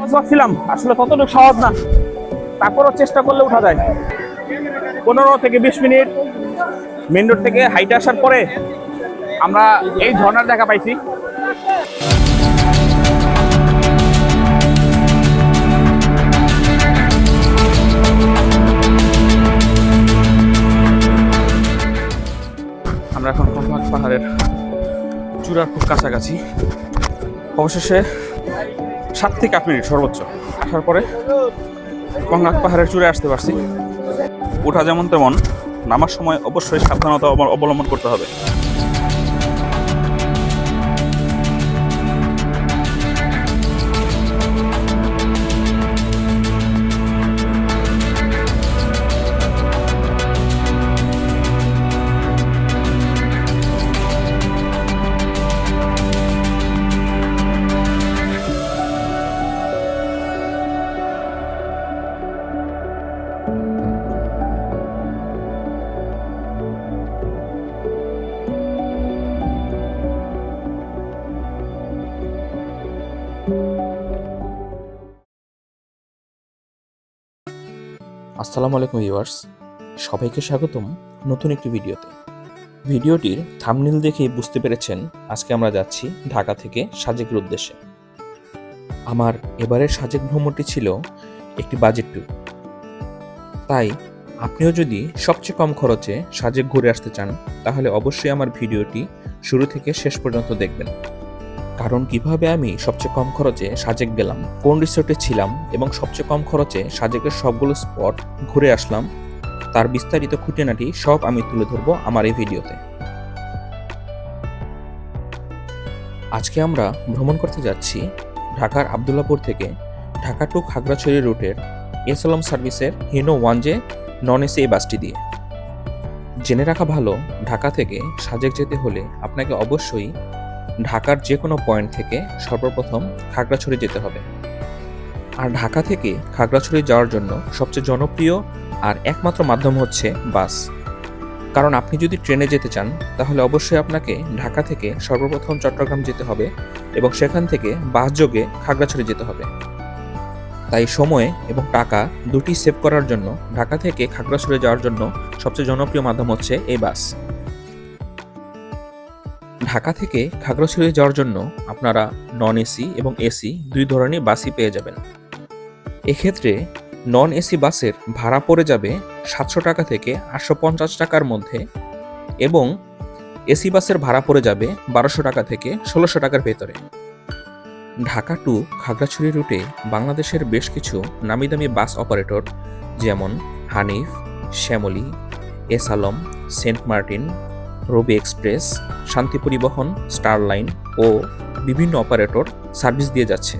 ভাবছিলাম আসলে ততটুকু সহজ না। তারপরও চেষ্টা করলে উঠা যায়। পনেরো থেকে বিশ মিনিট মেন রোড থেকে হাইটে আসার পরে আমরা এই ঝর্ণার দেখা পাইছি। আমরা এখন পাহাড়ের চূড়ার খুব কাছাকাছি। অবশেষে সাত থেকে আট মিনিট সর্বোচ্চ। আসার পরে কংলাক পাহাড়ের চূড়ে আসতে পারছি। ওঠা যেমন তেমন নামার সময় অবশ্যই সাবধানতা অব- অবলম্বন করতে হবে। আসসালামু আলাইকুম ভিউয়ার্স। সবাইকে স্বাগতম নতুন একটি ভিডিওতে। ভিডিওটির থামনিল দেখেই বুঝতে পেরেছেন আজকে আমরা যাচ্ছি ঢাকা থেকে সাজেকের উদ্দেশ্যে। আমার এবারের সাজেক ভ্রমণটি ছিল একটি বাজেট ট্যুর তাই আপনিও যদি সবচেয়ে কম খরচে সাজেক ঘুরে আসতে চান, তাহলে অবশ্যই আমার ভিডিওটি শুরু থেকে শেষ পর্যন্ত দেখবেন। কারণ কীভাবে আমি সবচেয়ে কম খরচে সাজেক গেলাম, কোন রিসোর্টে ছিলাম এবং সবচেয়ে কম খরচে সাজেকের সবগুলো স্পট ঘুরে আসলাম, তার বিস্তারিত খুঁটিনাটি সব আমি তুলে ধরবো আমার এই ভিডিওতে। আজকে আমরা ভ্রমণ করতে যাচ্ছি ঢাকার আবদুল্লাপুর থেকে ঢাকা টু খাগড়াছড়ি রুটের এসলম সার্ভিসের Hino one J non AC এই বাসটি দিয়ে। জেনে রাখা ভালো, ঢাকা থেকে সাজেক যেতে হলে আপনাকে অবশ্যই ঢাকার যে কোনো পয়েন্ট থেকে সর্বপ্রথম খাগড়াছড়ি যেতে হবে। আর ঢাকা থেকে খাগড়াছড়ি যাওয়ার জন্য সবচেয়ে জনপ্রিয় আর একমাত্র মাধ্যম হচ্ছে বাস। কারণ আপনি যদি ট্রেনে যেতে চান, তাহলে অবশ্যই আপনাকে ঢাকা থেকে সর্বপ্রথম চট্টগ্রাম যেতে হবে এবং সেখান থেকে বাস যোগে খাগড়াছড়ি যেতে হবে। তাই সময় এবং টাকা দুটি সেভ করার জন্য ঢাকা থেকে খাগড়াছড়ি যাওয়ার জন্য সবচেয়ে জনপ্রিয় মাধ্যম হচ্ছে এই বাস। ঢাকা থেকে খাগড়াছড়ি যাওয়ার জন্য আপনারা নন এসি এবং এসি দুই ধরনের বাসই পেয়ে যাবেন। এক্ষেত্রে নন এসি বাসের ভাড়া পড়ে যাবে সাতশো টাকা থেকে আটশো পঞ্চাশ টাকার মধ্যে এবং এসি বাসের ভাড়া পড়ে যাবে বারোশো টাকা থেকে ষোলোশো টাকার ভেতরে। ঢাকা টু খাগড়াছড়ি রুটে বাংলাদেশের বেশ কিছু নামি দামি বাস অপারেটর যেমন Hanif, Shyamoli, S Alam, Saint Martin Robi express, Shanti Paribahan, Starline ও বিভিন্ন অপারেটর সার্ভিস দিয়ে যাচ্ছে।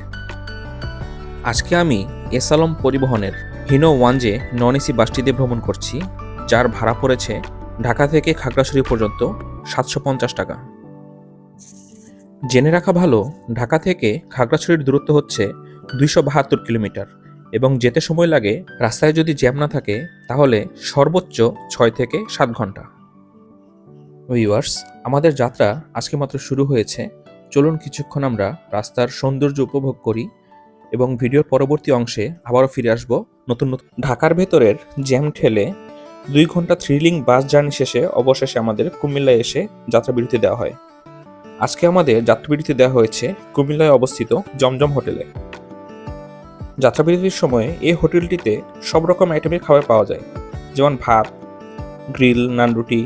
আজকে আমি এসালম পরিবহনের হিনো ওয়ানজে নন এসি বাসটি দিয়ে ভ্রমণ করছি, যার ভাড়া পড়েছে ঢাকা থেকে খাগড়াছড়ি পর্যন্ত সাতশো পঞ্চাশ টাকা। জেনে রাখা ভালো, ঢাকা থেকে খাগড়াছড়ির দূরত্ব হচ্ছে দুইশো বাহাত্তর কিলোমিটার এবং যেতে সময় লাগে, রাস্তায় যদি জ্যাম না থাকে, তাহলে সর্বোচ্চ ছয় থেকে সাত ঘণ্টা। ভিউয়ার্স, আমাদের যাত্রা আজকে মাত্র শুরু হয়েছে। চলুন কিছুক্ষণ আমরা রাস্তার সৌন্দর্য উপভোগ করি এবং ভিডিওর পরবর্তী অংশে আবারও ফিরে আসব নতুন নতুন। ঢাকার ভেতরের জ্যাম ঠেলে দুই ঘণ্টা থ্রিলিং বাস জার্নি শেষে অবশেষে আমাদের কুমিল্লায় এসে যাত্রা বিরতি দেওয়া হয়। আজকে আমাদের যাত্রা বিরতি দেওয়া হয়েছে কুমিল্লায় অবস্থিত জমজম হোটেলে। যাত্রা বিরতির সময়ে এই হোটেলটিতে সব রকম আইটেমের খাবার পাওয়া যায়। যেমন ভাত গ্রিল নান রুটি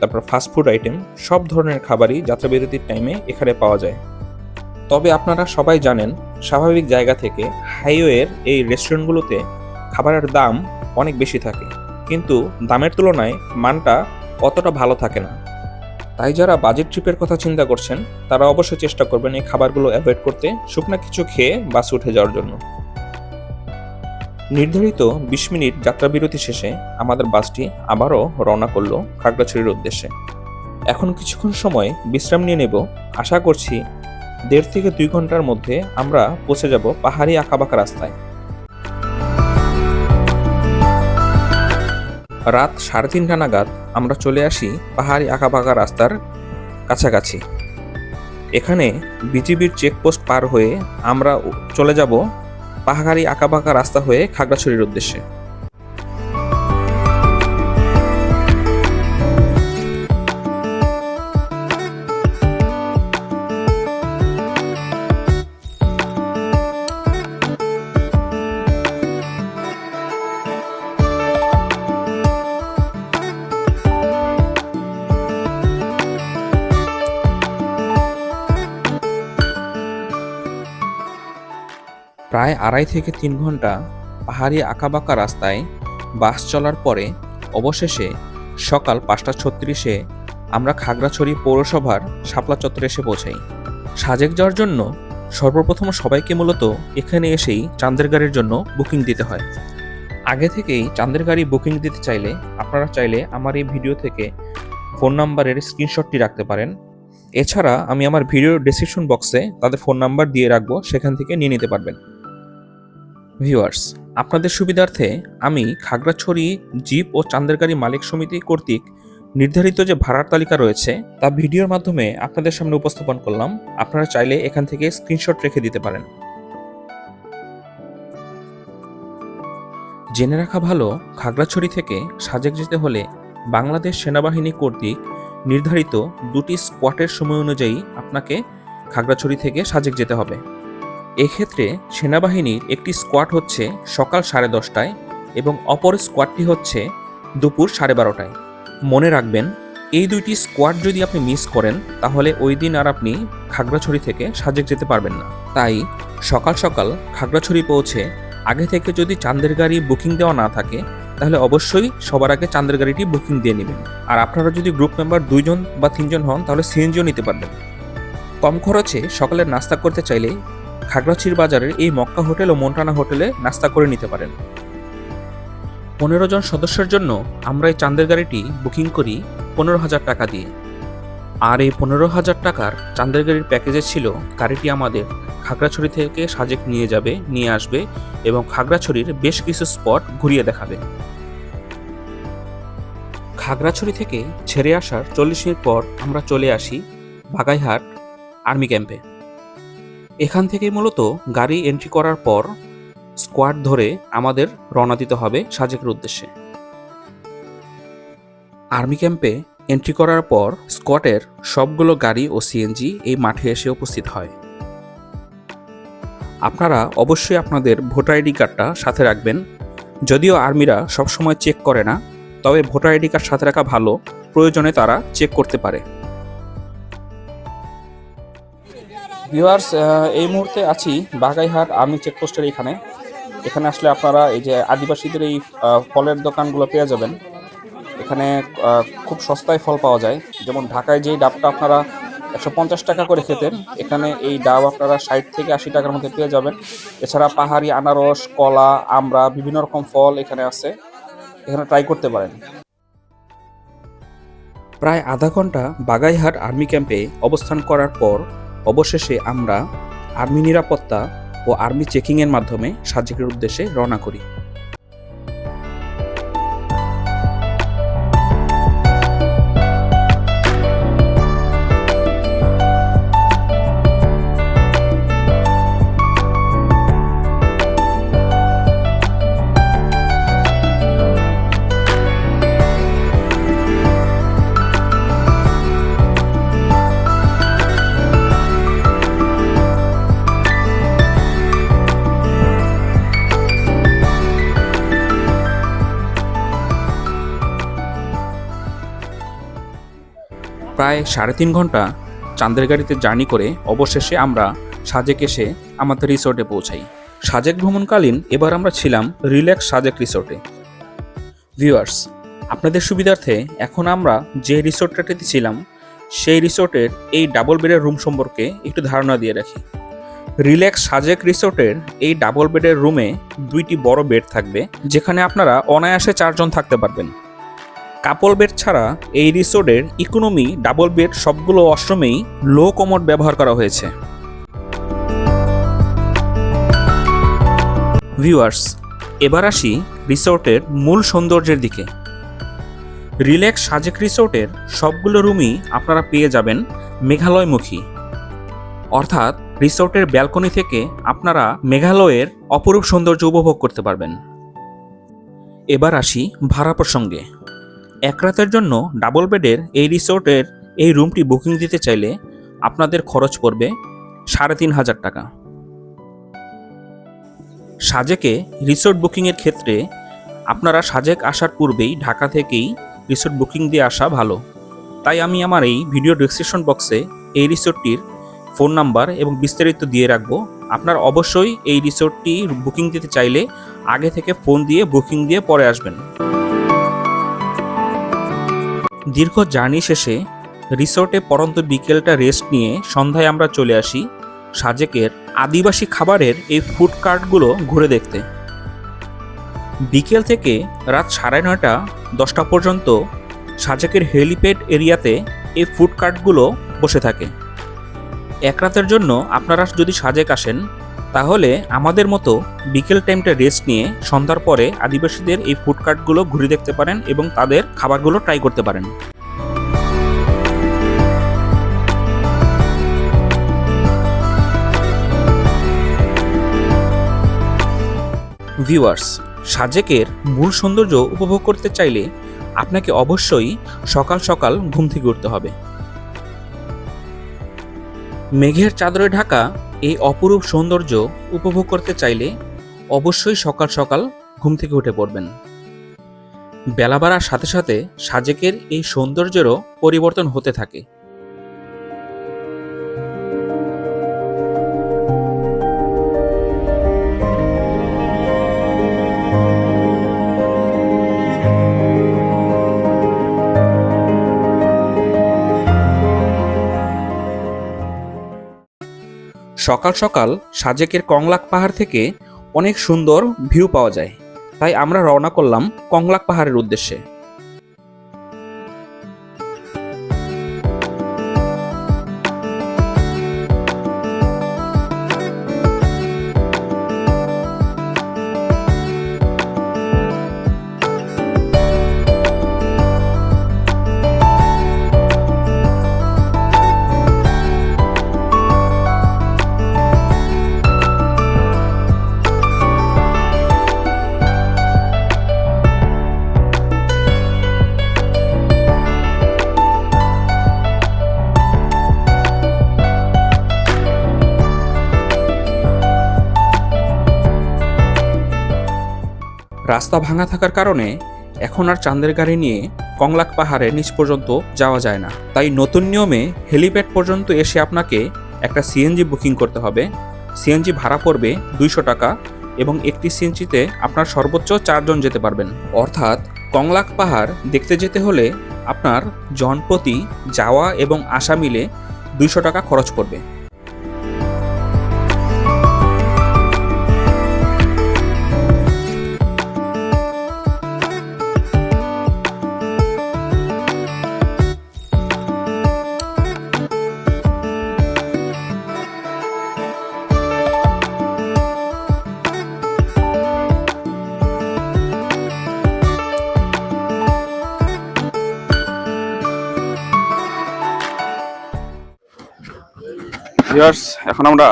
তারপর ফাস্টফুড আইটেম সব ধরনের খাবারই যাত্রাবিরতির টাইমে এখানে পাওয়া যায়। তবে আপনারা সবাই জানেন, স্বাভাবিক জায়গা থেকে হাইওয়ের এই রেস্টুরেন্টগুলোতে খাবারের দাম অনেক বেশি থাকে। কিন্তু দামের তুলনায় মানটা অতটা ভালো থাকে না। তাই যারা বাজেট ট্রিপের কথা চিন্তা করছেন, তারা অবশ্যই চেষ্টা করবেন এই খাবারগুলো অ্যাভয়েড করতে, শুকনা কিছু খেয়ে বাসে উঠে যাওয়ার জন্য। নির্ধারিত বিশ মিনিট যাত্রাবিরতি শেষে আমাদের বাসটি আবারও রওনা করল খাগড়াছড়ির উদ্দেশ্যে। এখন কিছুক্ষণ সময় বিশ্রাম নিয়ে নেব। আশা করছি দেড় থেকে দুই ঘণ্টার মধ্যে আমরা পৌঁছে যাব পাহাড়ি আঁকাবাঁকা রাস্তায়। রাত সাড়ে তিনটা নাগাদ আমরা চলে আসি পাহাড়ি আঁকাবাঁকা রাস্তার কাছাকাছি। এখানে বিজিবির চেকপোস্ট পার হয়ে আমরা চলে যাব পাহাড়ি আঁকাবাঁকা রাস্তা হয়ে খাগড়াছড়ির উদ্দেশ্যে। প্রায় আড়াই থেকে তিন ঘণ্টা পাহাড়ি আঁকাবাঁকা রাস্তায় বাস চলার পরে অবশেষে সকাল পাঁচটা ছত্রিশে আমরা খাগড়াছড়ি পৌরসভার শাপলা চত্বরে এসে পৌঁছাই। সাজেক যাওয়ার জন্য সর্বপ্রথম সবাইকে মূলত এখানে এসেই চাঁদের গাড়ির জন্য বুকিং দিতে হয়। আগে থেকেই চাঁদের গাড়ি বুকিং দিতে চাইলে আপনারা চাইলে আমার এই ভিডিও থেকে ফোন নাম্বারের স্ক্রিনশটটি রাখতে পারেন। এছাড়া আমি আমার ভিডিও ডেসক্রিপশন বক্সে তাদের ফোন নাম্বার দিয়ে রাখব, সেখান থেকে নিয়ে নিতে পারবেন। ভিউয়ার্স, আপনাদের সুবিধার্থে আমি খাগড়াছড়ি জিপ ও চান্দেরগাড়ি মালিক সমিতি কর্তৃক নির্ধারিত যে ভাড়ার তালিকা রয়েছে, তা ভিডিওর মাধ্যমে আপনাদের সামনে উপস্থাপন করলাম। আপনারা চাইলে এখান থেকে স্ক্রিনশট রেখে দিতে পারেন। জেনে রাখা ভালো, খাগড়াছড়ি থেকে সাজেক যেতে হলে বাংলাদেশ সেনাবাহিনী কর্তৃক নির্ধারিত দুটি স্কোয়াটের সময় অনুযায়ী আপনাকে খাগড়াছড়ি থেকে সাজেক যেতে হবে। এক্ষেত্রে সেনাবাহিনীর একটি স্কোয়াড হচ্ছে সকাল সাড়ে দশটায় এবং অপর স্কোয়াডটি হচ্ছে দুপুর সাড়ে বারোটায়। মনে রাখবেন, এই দুইটি স্কোয়াড যদি আপনি মিস করেন, তাহলে ওই দিন আর আপনি খাগড়াছড়ি থেকে সাজেক যেতে পারবেন না। তাই সকাল সকাল খাগড়াছড়ি পৌঁছে আগে থেকে যদি চাঁদের গাড়ি বুকিং দেওয়া না থাকে, তাহলে অবশ্যই সবার আগে চাঁদের গাড়িটি বুকিং দিয়ে নেবেন। আর আপনারা যদি গ্রুপ মেম্বার দুইজন বা তিনজন হন, তাহলে সিএনজিও নিতে পারবেন। কম খরচে সকালের নাস্তা করতে চাইলে খাগড়াছড়ির বাজারের এই মক্কা হোটেল ও মন্টানা হোটেলে নাস্তা করে নিতে পারেন। পনেরো জন সদস্যের জন্য আমরা এই চাঁদের গাড়িটি বুকিং করি পনেরো হাজার টাকা দিয়ে। আর এই পনেরো হাজার টাকার চাঁদের গাড়ির প্যাকেজে ছিল গাড়িটি আমাদের খাগড়াছড়ি থেকে সাজেক নিয়ে যাবে, নিয়ে আসবে এবং খাগড়াছড়ির বেশ কিছু স্পট ঘুরিয়ে দেখাবে। খাগড়াছড়ি থেকে ছেড়ে আসার চল্লিশ মিনিট পর আমরা চলে আসি বাগাইহাট আর্মি ক্যাম্পে। এখান থেকে মূলত গাড়ি এন্ট্রি করার পর স্কোয়াড ধরে আমাদের রওনা দিতে হবে সাজেকের উদ্দেশ্যে। আর্মি ক্যাম্পে এন্ট্রি করার পর স্কোয়াডের সবগুলো গাড়ি ও সিএনজি এই মাঠে এসে উপস্থিত হয়। আপনারা অবশ্যই আপনাদের ভোটার আইডি কার্ডটা সাথে রাখবেন। যদিও আর্মিরা সবসময় চেক করে না, তবে ভোটার আইডি কার্ড সাথে রাখা ভালো, প্রয়োজনে তারা চেক করতে পারে। ভিউয়ার্স এই মুহূর্তে আছি বাগাইহাট আর্মি চেকপোস্টের এখানে। এখানে আসলে আপনারা এই যে আদিবাসীদের এই ফলের দোকানগুলো পেয়ে যাবেন। এখানে খুব সস্তায় ফল পাওয়া যায়। যেমন ঢাকায় যেই ডাবটা আপনারা একশো পঞ্চাশ টাকা করে খেতেন, এখানে এই ডাব আপনারা ষাট থেকে আশি টাকার মধ্যে পেয়ে যাবেন। এছাড়া পাহাড়ি আনারস, কলা আমড়া বিভিন্ন রকম ফল এখানে আছে। এখানে ট্রাই করতে পারেন। প্রায় আধা ঘণ্টা বাগাইহাট আর্মি ক্যাম্পে অবস্থান করার পর অবশেষে আমরা আর্মি নিরাপত্তা ও আর্মি চেকিংয়ের মাধ্যমে সাজেকের উদ্দেশ্যে রওনা করি। প্রায় সাড়ে তিন ঘণ্টা চাঁদের গাড়িতে জার্নি করে অবশেষে আমরা সাজেক এসে আমাদের রিসোর্টে পৌঁছাই। সাজেক ভ্রমণকালীন এবার আমরা ছিলাম রিল্যাক্স সাজেক রিসোর্টে। ভিউয়ার্স, আপনাদের সুবিধার্থে এখন আমরা যে রিসোর্টটাতে ছিলাম, সেই রিসোর্টের এই ডাবল বেডের রুম সম্পর্কে একটু ধারণা দিয়ে রাখি। রিল্যাক্স সাজেক রিসোর্টের এই ডাবল বেডের রুমে দুইটি বড় বেড থাকবে, যেখানে আপনারা অনায়াসে চারজন থাকতে পারবেন। কাপল বেড ছাড়া এই রিসোর্টের ইকোনমি, ডাবল বেড সবগুলো অশ্রমেই লো কমোড ব্যবহার করা হয়েছে। ভিউয়ার্স, এবার আসি রিসোর্টের মূল সৌন্দর্যের দিকে। রিল্যাক্স সাজেক রিসোর্টের সবগুলো রুমই আপনারা পেয়ে যাবেন মেঘালয়মুখী। অর্থাৎ রিসোর্টের ব্যালকনি থেকে আপনারা মেঘালয়ের অপরূপ সৌন্দর্য উপভোগ করতে পারবেন। এবার আসি ভাড়া প্রসঙ্গে। এক রাতের জন্য ডাবল বেডের এই রিসোর্টের এই রুমটি বুকিং দিতে চাইলে আপনাদের খরচ পড়বে সাড়ে তিন হাজার টাকা। সাজেকে রিসোর্ট বুকিংয়ের ক্ষেত্রে আপনারা সাজেক আসার পূর্বেই ঢাকা থেকেই রিসোর্ট বুকিং দিয়ে আসা ভালো। তাই আমি আমার এই ভিডিও ডিসক্রিপশন বক্সে এই রিসোর্টটির ফোন নাম্বার এবং বিস্তারিত দিয়ে রাখব। আপনার অবশ্যই এই রিসোর্টটি বুকিং দিতে চাইলে আগে থেকে ফোন দিয়ে বুকিং দিয়ে পরে আসবেন। দীর্ঘ জার্নি শেষে রিসোর্টে পরন্ত বিকেলটা রেস্ট নিয়ে সন্ধ্যায় আমরা চলে আসি সাজেকের আদিবাসী খাবারের এই ফুড কার্টগুলো ঘুরে দেখতে। বিকেল থেকে রাত সাড়ে নয়টা, দশটা পর্যন্ত সাজেকের হেলিপ্যাড এরিয়াতে এই ফুড কার্টগুলো বসে থাকে। এক রাতের জন্য আপনারা যদি সাজেক আসেন তাহলে আমাদের মতো বিকেল টাইমটা রেস্ট নিয়ে সন্ধ্যার পরে আদিবাসীদের এই ফুডকার্টগুলো ঘুরে দেখতে পারেন এবং তাদের খাবারগুলো ট্রাই করতে পারেন। ভিউয়ার্স সাজেকের মূল সৌন্দর্য উপভোগ করতে চাইলে আপনাকে অবশ্যই সকাল সকাল ঘুম থেকে উঠতে হবে। মেঘের চাদরে ঢাকা এই অপরূপ সৌন্দর্য উপভোগ করতে চাইলে অবশ্যই সকাল সকাল ঘুম থেকে উঠে পড়বেন। বেলা বাড়ার সাথে সাথে সাজেকের এই সৌন্দর্যেরও পরিবর্তন হতে থাকে। সকাল সকাল সাজেকের কংলাক পাহাড় থেকে অনেক সুন্দর ভিউ পাওয়া যায়। তাই আমরা রওনা করলাম কংলাক পাহাড়ের উদ্দেশ্যে। রাস্তা ভাঙা থাকার কারণে এখন আর চাঁদের গাড়ি নিয়ে কংলাক পাহাড়ের নিচ পর্যন্ত যাওয়া যায় না। তাই নতুন নিয়মে হেলিপ্যাড পর্যন্ত এসে আপনাকে একটা সিএনজি বুকিং করতে হবে। সিএনজি ভাড়া পড়বে দুইশো টাকা এবং একটি সিএনজিতে আপনার সর্বোচ্চ চারজন যেতে পারবেন। অর্থাৎ কংলাক পাহাড় দেখতে যেতে হলে আপনার জনপ্রতি যাওয়া এবং আসা মিলে দুইশো টাকা খরচ পড়বে। ভিউয়ার্স, এখন আমরা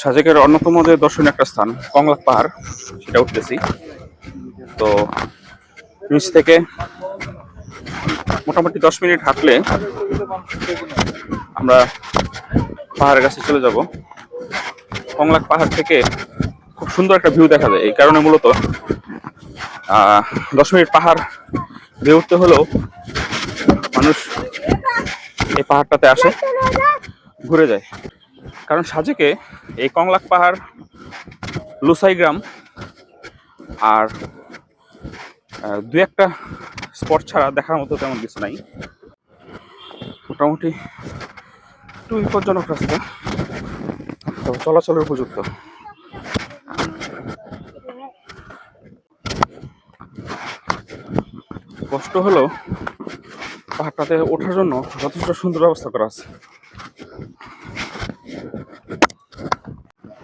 সাজেকের অন্যতম যে দর্শনীয় একটা স্থান কংলাক পাহাড়, সেটা উঠতেছি। তো নিচ থেকে মোটামুটি দশ মিনিট হাঁটলে আমরা পাহাড়ের কাছে চলে যাব। কংলাক পাহাড় থেকে খুব সুন্দর একটা ভিউ দেখা যায়, এই কারণে মূলত দশ মিনিট পাহাড় ভিউ উঠতে হলেও মানুষ এই পাহাড়টাতে আসে। ঘুরে যায়। কারণ সাজেকে এই কংলাক পাহাড় লুসাই গ্রাম আর দু একটা স্পট ছাড়া দেখার মতো তেমন কিছু নাই। মোটামুটি একটু বিপজ্জনক রাস্তা, তবে চলাচলের উপযুক্ত। কষ্ট হলেও পাহাড়টাতে ওঠার জন্য যথেষ্ট সুন্দর ব্যবস্থা করা আছে।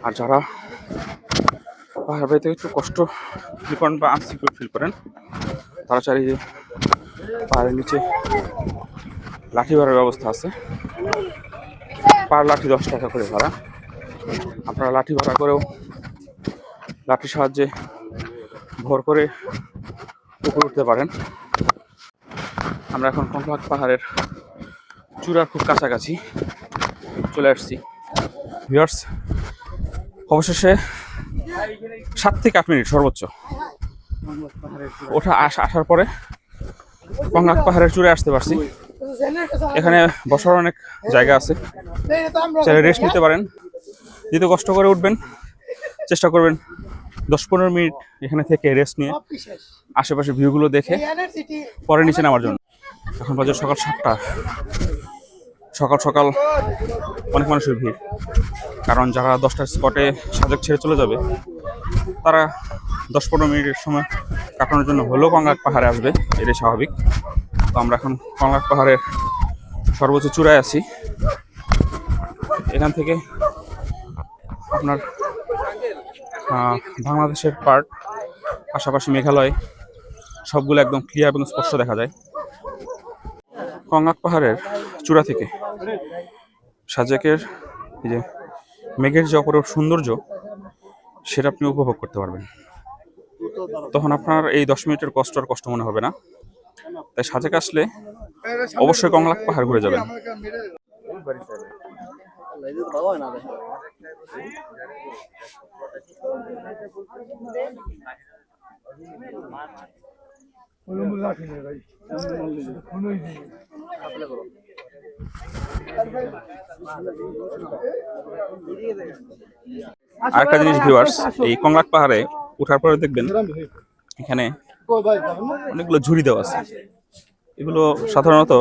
আর যারা পাহাড় বাড়িতে একটু কষ্ট ফিল করেন বা আনসিকিউর ফিল করেন, তারা চারিয়ে পাহাড়ের নিচে লাঠি ভাড়ার ব্যবস্থা আছে। পার লাঠি দশ টাকা করে ভাড়া। আপনারা লাঠি ভাড়া করেও লাঠির সাহায্যে ভর করে উপরে উঠতে পারেন। আমরা এখন কংলাক পাহাড়ের চূড়ার খুব কাছাকাছি। চলে আসছি। ভিউয়ার্স, অবশেষে সাত থেকে আট মিনিট সর্বোচ্চ। ওঠা আস আসার পরে কংলাক পাহাড়ের চূড়ে আসতে পারছি। এখানে বসার অনেক জায়গা আছে। চাইলে রেস্ট নিতে পারেন। যেহেতু কষ্ট করে উঠবেন, চেষ্টা করবেন দশ পনেরো মিনিট এখানে থেকে রেস্ট নিয়ে আশেপাশে ভিউগুলো দেখে পরে নিচে নামার জন্য। এখন বাজে সকাল সাতটা। সকাল সকাল অনেক মানুষের ভিড়। কারণ যারা দশটার স্পটে সাজেক ছেড়ে চলে যাবে, তারা দশ পনেরো মিনিটের সময় কাটানোর জন্য হলেও কঙ্গাক পাহাড়ে আসবে, এটাই স্বাভাবিক। তো আমরা এখন কঙ্গাক পাহাড়ের সর্বোচ্চ চূড়ায় আছি। এখান থেকে আপনার বাংলাদেশের পার্ট পাশাপাশি মেঘালয়, সবগুলো একদম ক্লিয়ার এবং স্পষ্ট দেখা যায়। কঙ্গাক পাহাড়ের চূড়া থেকে। সাজেকের যে মেঘের যে অপরূপ সৌন্দর্য, সেটা আপনি উপভোগ করতে পারবেন। তখন আপনার এই দশ মিনিটের কষ্ট আর কষ্ট মনে হবে না। তাই সাজেক আসলে অবশ্যই কংলাক পাহাড় ঘুরে যাবেন। আরেকটা জিনিস ভিউয়ার্স এই কংলাক পাহাড়ে ওঠার পরে দেখবেন এখানে অনেকগুলো ঝুড়ি দেওয়া আছে। এগুলো সাধারণত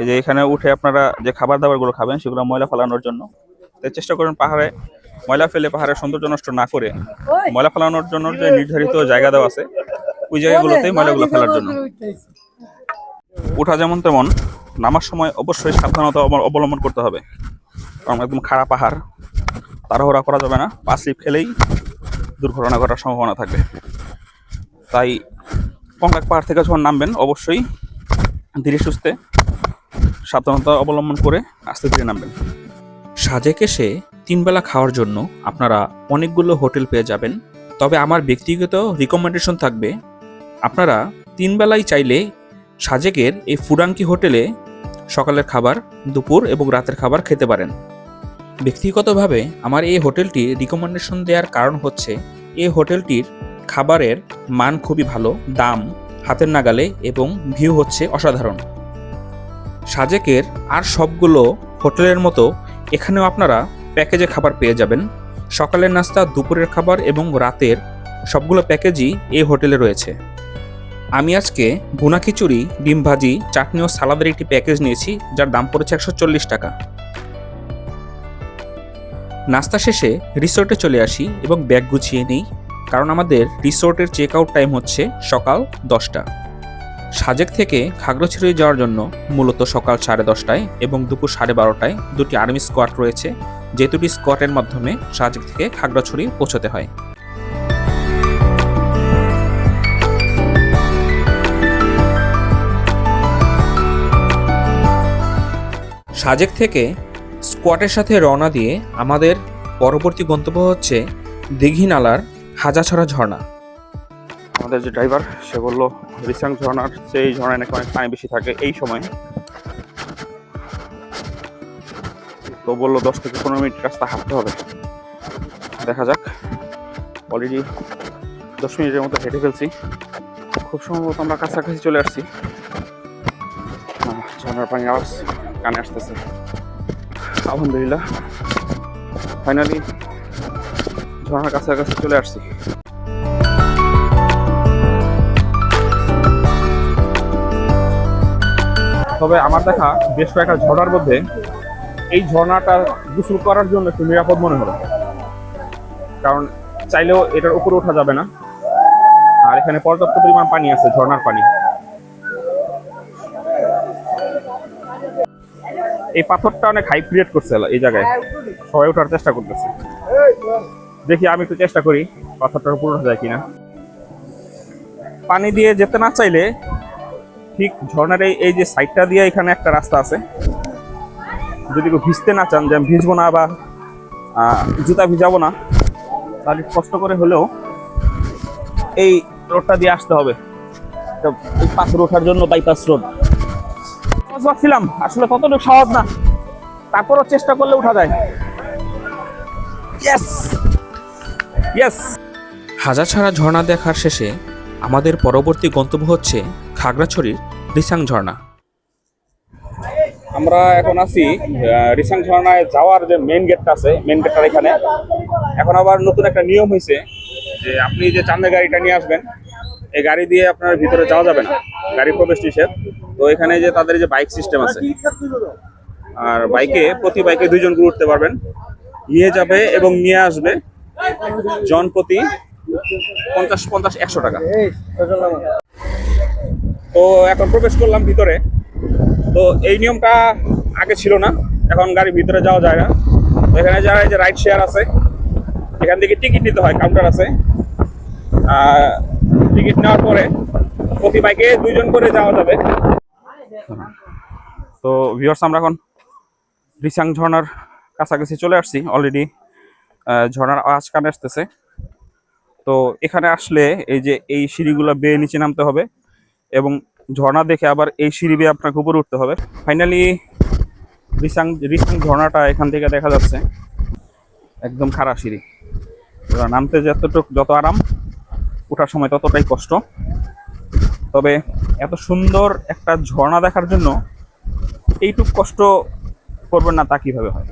এই যে এখানে উঠে আপনারা যে খাবার দাবারগুলো খাবেন সেগুলো ময়লা ফেলানোর জন্য। তাই চেষ্টা করেন পাহাড়ে ময়লা ফেলে পাহাড়ের সৌন্দর্য নষ্ট না করে ময়লা ফেলানোর জন্য যে নির্ধারিত জায়গা দেওয়া আছে ওই জায়গাগুলোতে ময়লাগুলো ফেলার জন্য। ওঠা যেমন তেমন নামার সময় অবশ্যই সাবধানতা অব- অবলম্বন করতে হবে। কারণ একদম খাড়া পাহাড় তাড়াহুড়া করা যাবে না। পা স্লিপ খেলেই দুর্ঘটনা ঘটার সম্ভাবনা থাকবে। তাই কঙ্কাক পাহাড় থেকে যখন নামবেন অবশ্যই ধীরে সুস্থে সাবধানতা অবলম্বন করে আস্তে ধীরে নামবেন। সাজেক এসে তিনবেলা খাওয়ার জন্য আপনারা অনেকগুলো হোটেল পেয়ে যাবেন। তবে আমার ব্যক্তিগত রিকমেন্ডেশন থাকবে আপনারা তিনবেলাই চাইলে সাজেকের এই ফুডাঙ্কি হোটেলে সকালের খাবার, দুপুর এবং রাতের খাবার খেতে পারেন। ব্যক্তিগতভাবে আমার এই হোটেলটি রিকমেন্ডেশন দেওয়ার কারণ হচ্ছে, এই হোটেলটির খাবারের মান খুবই ভালো, দাম হাতের নাগালে এবং ভিউ হচ্ছে অসাধারণ। সাজেকের আর সবগুলো হোটেলের মতো এখানেও আপনারা প্যাকেজে খাবার পেয়ে যাবেন। সকালের নাস্তা, দুপুরের খাবার এবং রাতের সবগুলো প্যাকেজই এই হোটেলে রয়েছে। আমি আজকে ভুনা খিচুড়ি, ডিম ভাজি, চাটনি ও সালাদের একটি প্যাকেজ নিয়েছি, যার দাম পড়েছে একশো চল্লিশ টাকা। নাস্তা শেষে রিসোর্টে চলে আসি এবং ব্যাগ গুছিয়ে নিই, কারণ আমাদের রিসোর্টের চেক আউট টাইম হচ্ছে সকাল দশটা। সাজেক থেকে খাগড়াছড়ি যাওয়ার জন্য মূলত সকাল সাড়ে দশটায় এবং দুপুর সাড়ে বারোটায় দুটি আর্মি স্কোয়াড রয়েছে, যে দুটি স্কোয়াডের মাধ্যমে সাজেক থেকে খাগড়াছড়ি পৌঁছতে হয়। সাজেক থেকে স্কোয়াডের সাথে রওনা দিয়ে আমাদের পরবর্তী গন্তব্য হচ্ছে দিঘিনালার হাজাছড়া ঝর্ণা। আমাদের যে ড্রাইভার, সে বলল, রিসাং ঝর্ণার সেই ঝর্ণায় নাকি অনেক পানি বেশি থাকে এই সময়। তো বলল, দশ থেকে পনেরো মিনিট রাস্তা হাঁটতে হবে। দেখা যাক। অলরেডি দশ মিনিটের মতো হেঁটে ফেলছি। খুব সম্ভবত আমরা কাছাকাছি চলে আসছি। ঝর্ণার পানি আওয়াজ। কানে আসতেছে। আলহামদুলিল্লাহ। ফাইনালি ঝর্ণার কাছাকাছি চলে আসছি। তবে আমার দেখা বেশ কয়েকটা ঝর্ণার মধ্যে এই ঝর্ণাটা গোসল করার জন্য একটু নিরাপদ মনে হলো। কারণ চাইলেও এটার উপরে ওঠা যাবে না। আর এখানে পর্যাপ্ত পরিমাণ পানি আছে, ঝর্ণার পানি। এই পাথরটা অনেক হাই ক্রিয়েট করছে এই জায়গায়। সবাই ওঠার চেষ্টা করতেছে। দেখি আমি একটু চেষ্টা করি পাথরটার উপরে ওঠা যায় কিনা। পানি দিয়ে যেতে না চাইলে ঠিক ঝর্ণার এই যে সাইডটা দিয়ে এখানে একটা রাস্তা আছে। যদি কেউ ভিজতে না চান যে আমি ভিজবো না বা জুতা ভিজাবো না, তাহলে কষ্ট করে হলেও এই রোডটা দিয়ে আসতে হবে। পাথর ওঠার জন্য বাইপাস রোড সহজ ভাবছিলাম আসলে ততটুকু সহজ না। তারপরও চেষ্টা করলে উঠা যায়। ইয়েস ইয়েস হাজারছাড়া ঝর্ণা দেখার শেষে আমাদের পরবর্তী গন্তব্য হচ্ছে খাগড়াছড়ির রিসাং ঝর্ণা। আমরা এখন আছি রিসাং ঝর্ণায় যাওয়ার যে মেইন গেটটা আছে মেন গেটটার এখানে। এখন আবার নতুন একটা নিয়ম হয়েছে যে আপনি যে চান্দের গাড়িটা নিয়ে আসবেন এই গাড়ি দিয়ে আপনার ভিতরে যাওয়া যাবে না। গাড়ি প্রবেশ নিষেধ। তো এখানে যে তাদের যে বাইক সিস্টেম আছে, আর বাইকে, প্রতি বাইকে দুইজন করে উঠতে পারবেন। নিয়ে যাবে এবং নিয়ে আসবে জন প্রতি পঞ্চাশ পঞ্চাশ, একশো টাকা। তো এখন প্রবেশ করলাম ভিতরে। তো এই নিয়মটা আগে ছিল না, এখন গাড়ির ভিতরে যাওয়া যায় না। তো এখানে যারা এই যে রাইড শেয়ার আছে, এখান থেকে টিকিট নিতে হয় কাউন্টার আছে। টিকিট নেওয়ার পরে প্রতি বাইকে দুইজন করে যাওয়া যাবে। তো ভিউয়ার্স আমরা এখন রিসাং ঝর্ণার কাছাকাছি চলে আসছি। অলরেডি ঝর্ণার আওয়াজ কানে আসতেছে। তো এখানে আসলে এই যে এই সিঁড়িগুলো বেয়ে নিচে নামতে হবে এবং ঝর্ণা দেখে আবার এই সিঁড়ি বেয়ে আপনাকে উপরে উঠতে হবে। ফাইনালি রিসাং রিসাং ঝর্ণাটা এখান থেকে দেখা যাচ্ছে। একদম খারাপ সিঁড়ি। নামতে যতটুকু, যত আরাম ওঠার সময় ততটাই কষ্ট। তবে এত সুন্দর একটা ঝর্ণা দেখার জন্য এইটুক কষ্ট করবেন না তা কীভাবে হয়?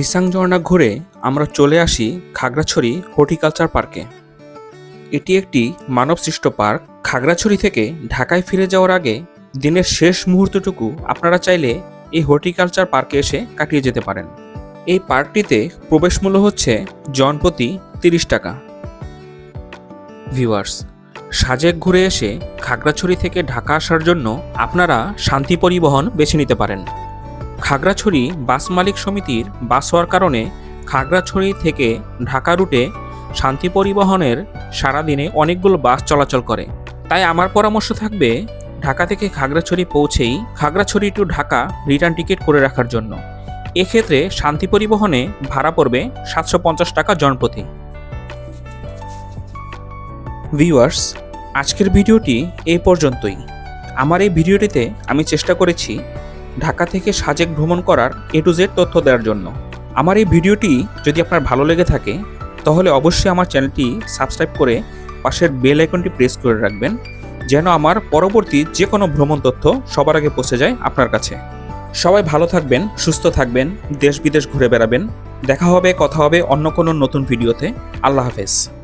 রিসাং ঝর্ণা ঘুরে আমরা চলে আসি খাগড়াছড়ি হর্টিকালচার পার্কে। এটি একটি মানবসৃষ্ট পার্ক। খাগড়াছড়ি থেকে ঢাকায় ফিরে যাওয়ার আগে দিনের শেষ মুহূর্তটুকু আপনারা চাইলে এই হর্টিকালচার পার্কে এসে কাটিয়ে যেতে পারেন। এই পার্কটিতে প্রবেশ মূল্য হচ্ছে জনপ্রতি তিরিশ টাকা। ভিউয়ার্স, সাজেক ঘুরে এসে খাগড়াছড়ি থেকে ঢাকা আসার জন্য আপনারা শান্তি পরিবহন বেছে নিতে পারেন। খাগড়াছড়ি বাস মালিক সমিতির বাস হওয়ার কারণে খাগড়াছড়ি থেকে ঢাকা রুটে শান্তি পরিবহনের সারাদিনে অনেকগুলো বাস চলাচল করে। তাই আমার পরামর্শ থাকবে ঢাকা থেকে খাগড়াছড়ি পৌঁছেই Khagrachari to Dhaka return ticket করে রাখার জন্য। এক্ষেত্রে শান্তি পরিবহনে ভাড়া পড়বে সাতশো পঞ্চাশ টাকা জনপ্রতি। ভিউয়ার্স, আজকের ভিডিওটি এই পর্যন্তই। আমার এই ভিডিওটিতে আমি চেষ্টা করেছি ঢাকা থেকে সাজেক ভ্রমণ করার এ টু জেড তথ্য দেওয়ার জন্য। আমার এই ভিডিওটি যদি আপনার ভালো লেগে থাকে, তাহলে অবশ্যই আমার চ্যানেলটি সাবস্ক্রাইব করে পাশের বেল আইকনটি প্রেস করে রাখবেন, যেন আমার পরবর্তী যে কোনো ভ্রমণ তথ্য সবার আগে পৌঁছে যায় আপনার কাছে। সবাই ভালো থাকবেন, সুস্থ থাকবেন, দেশ বিদেশ ঘুরে বেড়াবেন। দেখা হবে, কথা হবে অন্য কোনো নতুন ভিডিওতে। আল্লাহ হাফেজ।